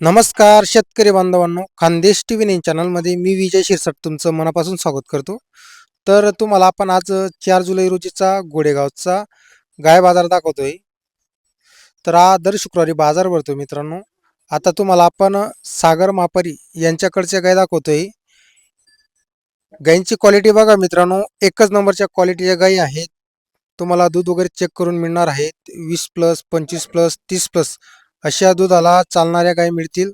नमस्कार शेतकरी बांधवांनो. खानदेश टी व्ही नाईन चॅनलमध्ये मी विजय शिरसाट तुमचं मनापासून स्वागत करतो. तर तुम्हाला आपण आज चार जुलै रोजीचा गोडेगावचा गाय बाजार दाखवतोय. तर हा दर शुक्रवारी बाजार भरतो मित्रांनो. आता तुम्हाला आपण सागर मापारी यांच्याकडच्या गाय दाखवतोय. गायींची क्वालिटी बघा मित्रांनो. एकच नंबरच्या क्वालिटीच्या गायी आहेत. तुम्हाला दूध वगैरे चेक करून मिळणार आहेत. वीस प्लस पंचवीस प्लस तीस प्लस अशा दुधाला चालणाऱ्या गायी मिळतील.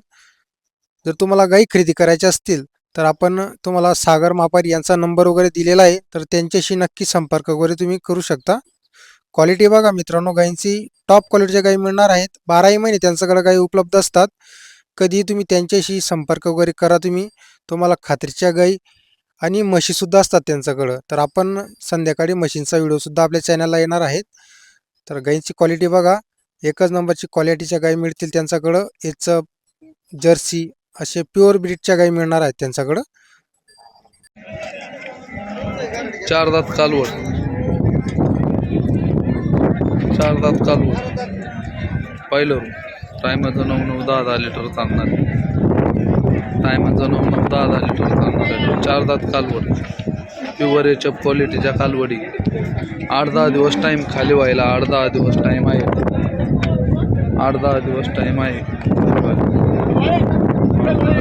जर तुम्हाला गायी खरेदी करायच्या असतील तर आपण तुम्हाला सागर मापारी यांचा नंबर वगैरे दिलेला आहे तर त्यांच्याशी नक्की संपर्क वगैरे तुम्ही करू शकता. क्वालिटी बघा मित्रांनो गायींची टॉप क्वालिटीच्या गायी मिळणार आहेत. बाराही महिने त्यांच्याकडे गायी उपलब्ध असतात. कधीही तुम्ही त्यांच्याशी संपर्क वगैरे करा तुम्ही. तुम्हाला खात्रीच्या गायी आणि म्हशीसुद्धा असतात त्यांच्याकडं. तर आपण संध्याकाळी म्हशींचा व्हिडिओसुद्धा आपल्या चॅनलला येणार आहेत. तर गाईंची क्वालिटी बघा. एकच नंबरची क्वालिटीच्या गाई मिळतील त्यांच्याकडं. याचं जर्सी असे प्युअर ब्रीडच्या गायी मिळणार आहेत त्यांच्याकडं. चार दात कालवड. चार दात कालवड. पहिलं टायमाचं नऊ नऊ दहा दहा लिटर चालणार. टायमाचं नऊ नऊ दहा दहा लिटर चालणार चार दात कालवड. प्युअर याच्या क्वालिटीच्या कालवडी. आठ दहा दिवस टाईम खाली व्हायला आठ दहा दिवस टाईम आहे. आठ दहा दिवस टाईम आहे.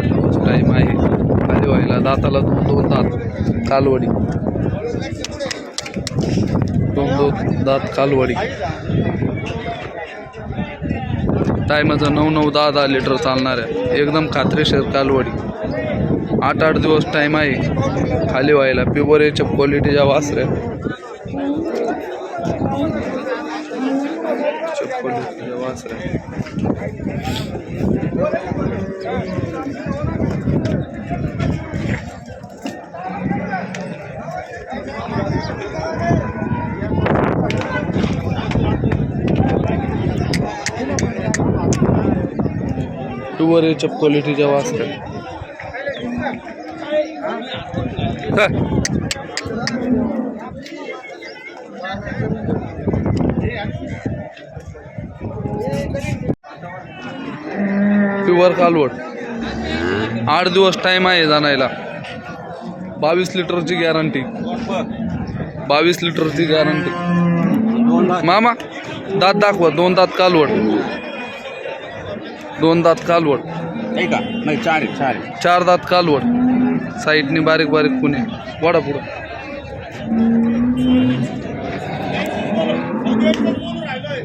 दिवस टाईम आहे. खाली व्हायला दाताला दोन दोन दात कालवडी. दोन दोन दात कालवडी. टायमाचं नऊ नऊ दहा दहा लिटर चालणार आहे. एकदम खात्रीशीर कालवडी. आठ आठ दिवस टाईम आहे. खाली व्हायला प्युबरेच्या क्वालिटीच्या वासऱ्या क्वालिटीच्या वासऱ्या प्युबरेच्या क्वालिटीच्या वासऱ्या प्युअर कालवड आठ दिवस टाईम आहे जाणायला. बावीस लिटरची गॅरंटी बावीस लिटरची गॅरंटी मामा दात दाखवा दोन दात कालवड दोन दात कालवड नाही चार चार चार दात कालवड साईडनी बारीक बारीक पुणे वडा पुढं.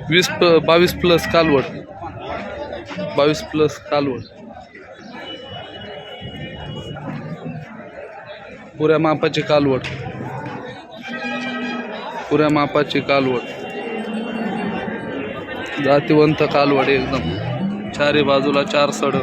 वीस बावीस प्लस कालवड बावीस प्लस कालवड. पुऱ्या मापाची कालवड. पुऱ्या मापाची कालवड. जातीवंत कालवड एकदम. चारी बाजूला चार सड.